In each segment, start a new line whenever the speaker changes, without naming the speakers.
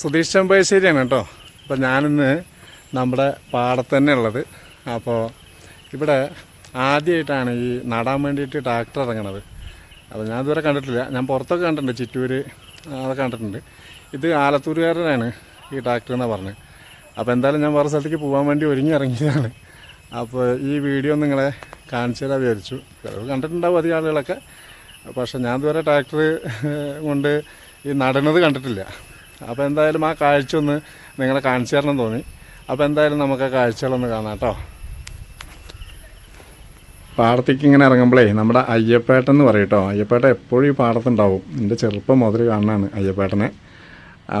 സുധീഷ് ചെമ്പശ്ശേരിയാണ് കേട്ടോ. അപ്പോൾ ഞാനിന്ന് നമ്മുടെ പാടത്ത് തന്നെ ഉള്ളത് അപ്പോൾ ഇവിടെ ആദ്യമായിട്ടാണ് ഈ നടാൻ വേണ്ടിയിട്ട് ട്രാക്ടർ ഇറങ്ങണത്. അപ്പോൾ ഞാൻ ഇതുവരെ കണ്ടിട്ടില്ല. ഞാൻ പുറത്തൊക്കെ കണ്ടിട്ടുണ്ട് ചിറ്റൂര് അതൊക്കെ കണ്ടിട്ടുണ്ട്. ഇത് ആലത്തൂരുകാരനാണ് ഈ ട്രാക്ടർ എന്നാണ് പറഞ്ഞത് അപ്പോൾ എന്തായാലും ഞാൻ വേറെ സ്ഥലത്തേക്ക് പോകാൻ വേണ്ടി ഒരുങ്ങി ഇറങ്ങിയതാണ്. അപ്പോൾ ഈ വീഡിയോ നിങ്ങളെ കാണിച്ചു തരാൻ വിചാരിച്ചു. കണ്ടിട്ടുണ്ടാവും അധികം ആളുകളൊക്കെ. പക്ഷേ ഞാൻ ഇതുവരെ ട്രാക്ടർ കൊണ്ട് ഈ നടണത് കണ്ടിട്ടില്ല. അപ്പോൾ എന്തായാലും ആ കാഴ്ച ഒന്ന് നിങ്ങളെ കാണിച്ചു തരണം തോന്നി. അപ്പോൾ എന്തായാലും നമുക്ക് ആ കാഴ്ചകളൊന്ന് കാണാം കേട്ടോ. പാടത്തേക്ക് ഇങ്ങനെ ഇറങ്ങുമ്പോഴേ നമ്മുടെ അയ്യപ്പേട്ടൻ എന്ന് പറയും കേട്ടോ. അയ്യപ്പേട്ടൻ എപ്പോഴും ഈ പാടത്തുണ്ടാവും. എന്റെ ചെറുപ്പം മുതൽ കാണാനാണ് അയ്യപ്പേട്ടനെ.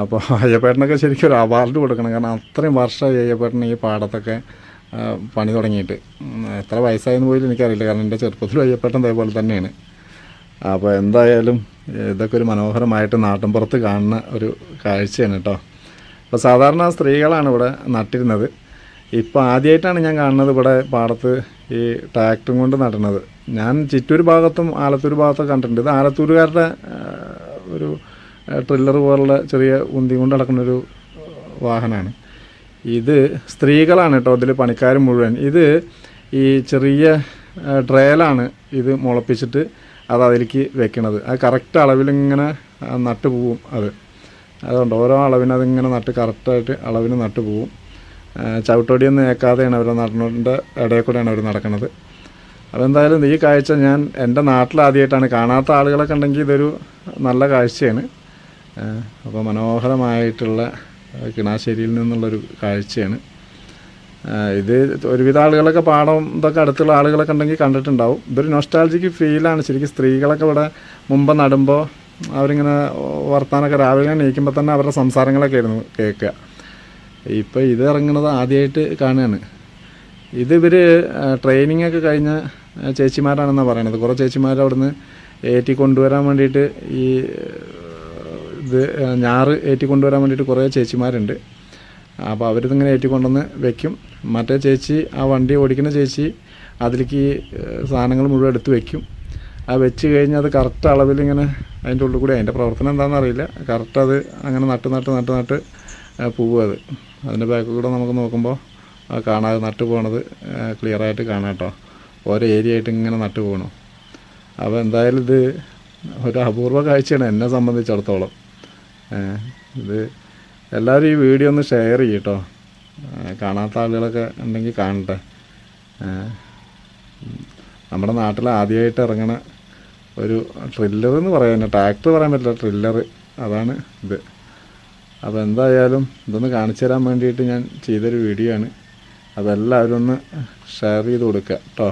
അപ്പോൾ അയ്യപ്പേട്ടനൊക്കെ ശരിക്കും ഒരു അവാർഡ് കൊടുക്കണം. കാരണം അത്രയും വർഷമായി അയ്യപ്പേട്ടൻ ഈ പാടത്തൊക്കെ പണി തുടങ്ങിയിട്ട്. എത്ര വയസ്സായെന്ന് പോലും എനിക്കറിയില്ല. കാരണം എന്റെ ചെറുപ്പത്തിലും അയ്യപ്പേട്ടൻ അതേപോലെ തന്നെയാണ്. അപ്പോൾ എന്തായാലും ഇതൊക്കെ ഒരു മനോഹരമായിട്ട് നാട്ടിൻപുറത്ത് കാണുന്ന ഒരു കാഴ്ചയാണ് കേട്ടോ അപ്പോൾ സാധാരണ സ്ത്രീകളാണ് ഇവിടെ നട്ടിരുന്നത്. ഇപ്പോൾ ആദ്യമായിട്ടാണ് ഞാൻ കാണുന്നത് ഇവിടെ പാടത്ത് ഈ ട്രാക്ടറും കൊണ്ട് നടുന്നത്. ഞാൻ ചിറ്റൂർ ഭാഗത്തും ആലത്തൂർ ഭാഗത്തും കണ്ടിട്ടുണ്ട്. ഇത് ആലത്തൂരുകാരുടെ ഒരു ട്രില്ലർ പോലുള്ള ചെറിയ ഉന്തി കൊണ്ട് നടക്കുന്ന ഒരു വാഹനമാണ്. ഇത് സ്ത്രീകളാണ് കേട്ടോ ഇതിൽ പണിക്കാർ മുഴുവൻ. ഇത് ഈ ചെറിയ ഡ്രയലാണ് ഇത് മുളപ്പിച്ചിട്ട് അത് അതിലേക്ക് വെക്കണത്. അത് കറക്റ്റ് അളവിലിങ്ങനെ നട്ട് പോവും അത്. അതുകൊണ്ട് ഓരോ അളവിന് അതിങ്ങനെ നട്ട് കറക്റ്റായിട്ട് അളവിന് നട്ട് പോവും. ചവിട്ടോടിയൊന്നും ഏക്കാതെയാണ് അവർ നടന്നതിന്റെ ഇടയിൽ കൂടെയാണ് അവർ നടക്കുന്നത് അതെന്തായാലും ഈ കാഴ്ച ഞാൻ എന്റെ നാട്ടിൽ ആദ്യമായിട്ടാണ് കാണാത്ത ആളുകളൊക്കെ ഉണ്ടെങ്കിൽ ഇതൊരു നല്ല കാഴ്ചയാണ്. അപ്പോൾ മനോഹരമായിട്ടുള്ള കിണാശ്ശേരിയിൽ നിന്നുള്ളൊരു കാഴ്ചയാണ്. ഇത് ഒരുവിധ ആളുകളൊക്കെ പാടം ഇതൊക്കെ അടുത്തുള്ള ആളുകളൊക്കെ ഉണ്ടെങ്കിൽ കണ്ടിട്ടുണ്ടാവും. ഇതൊരു നൊസ്റ്റാൾജിക്ക് ഫീലാണ് ശരിക്കും സ്ത്രീകളൊക്കെ ഇവിടെ മുമ്പ് നടുമ്പോൾ അവരിങ്ങനെ വർത്താനൊക്കെ രാവിലെ എണീക്കുമ്പോൾ തന്നെ അവരുടെ സംസാരങ്ങളൊക്കെ ആയിരുന്നു കേൾക്കുക. ഇപ്പോൾ ഇത് ഇറങ്ങുന്നത് ആദ്യമായിട്ട് കാണുകയാണ്. ഇത് ഇവർ ട്രെയിനിങ് ഒക്കെ കഴിഞ്ഞ ചേച്ചിമാരാണെന്നാണ് പറയണത്. കുറേ ചേച്ചിമാർ അവിടുന്ന് ഏറ്റി കൊണ്ടുവരാൻ വേണ്ടിയിട്ട് ഈ ഇത് ഞാറ് ഏറ്റി കൊണ്ടുവരാൻ വേണ്ടിയിട്ട് കുറേ ചേച്ചിമാരുണ്ട്. അപ്പോൾ അവരിതിങ്ങനെ ഏറ്റിക്കൊണ്ടുവന്ന് വെക്കും. മറ്റേ ചേച്ചി ആ വണ്ടി ഓടിക്കുന്ന ചേച്ചി അതിലേക്ക് സാധനങ്ങൾ മുഴുവൻ എടുത്ത് വെക്കും. ആ വെച്ച് കഴിഞ്ഞാൽ അത് കറക്റ്റ് അളവിൽ ഇങ്ങനെ അതിന്റെ ഉള്ളിൽ കൂടി അതിന്റെ പ്രവർത്തനം എന്താണെന്ന് അറിയില്ല. കറക്റ്റ് അത് അങ്ങനെ നട്ട് നട്ട് നട്ട് നട്ട് പോവുക അത്. അതിന്റെ ബാക്കിൽ കൂടെ നമുക്ക് നോക്കുമ്പോൾ കാണാതെ നട്ട് പോകണത് ക്ലിയറായിട്ട് കാണാം കേട്ടോ ഓരോ ഏരിയ ആയിട്ട് ഇങ്ങനെ നട്ട് പോകണം അപ്പോൾ എന്തായാലും ഇത് ഒരു അപൂർവ കാഴ്ചയാണ് എന്നെ സംബന്ധിച്ചിടത്തോളം. ഇത് എല്ലാവരും ഈ വീഡിയോ ഒന്ന് ഷെയർ ചെയ്യും കേട്ടോ കാണാത്ത ആളുകളൊക്കെ ഉണ്ടെങ്കിൽ കാണട്ടെ. നമ്മുടെ നാട്ടിൽ ആദ്യമായിട്ട് ഇറങ്ങണ ഒരു ട്രില്ലർ എന്ന് പറയാൻ ട്രാക്ടർ പറയാൻ പറ്റില്ല ട്രില്ലർ അതാണ് ഇത്. അപ്പോൾ എന്തായാലും ഇതൊന്ന് കാണിച്ചു തരാൻ വേണ്ടിയിട്ട് ഞാൻ ചെയ്തൊരു വീഡിയോ ആണ്. അതെല്ലാവരും ഒന്ന് ഷെയർ ചെയ്ത് കൊടുക്കുക കേട്ടോ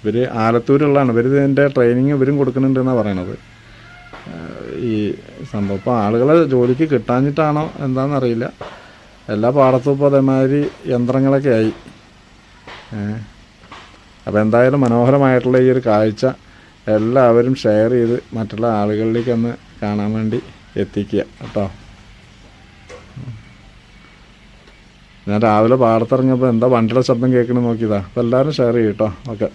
ഇവർ ആലത്തൂരുള്ളതാണ്. ഇവർ ഇതിന്റെ ട്രെയിനിങ് ഇവരും കൊടുക്കുന്നുണ്ടെന്നാണ് പറയണത്. ഈ സംഭവം. ഇപ്പോൾ ആളുകളെ ജോലിക്ക് കിട്ടാഞ്ഞിട്ടാണോ എന്താണെന്നറിയില്ല എല്ലാ പാടത്തും ഇപ്പോൾ അതേമാതിരി യന്ത്രങ്ങളൊക്കെ ആയി. അപ്പോൾ എന്തായാലും മനോഹരമായിട്ടുള്ള ഈ ഒരു കാഴ്ച എല്ലാവരും ഷെയർ ചെയ്ത് മറ്റുള്ള ആളുകളിലേക്ക് ഒന്ന് കാണാൻ വേണ്ടി എത്തിക്കുക കേട്ടോ. ഞാൻ രാവിലെ പാടത്തിറങ്ങിയപ്പോൾ എന്താ വണ്ടിയുടെ ശബ്ദം കേൾക്കണമെന്ന് നോക്കിയതാ. അപ്പോൾ എല്ലാവരും ഷെയർ ചെയ്യും കേട്ടോ. ഓക്കെ.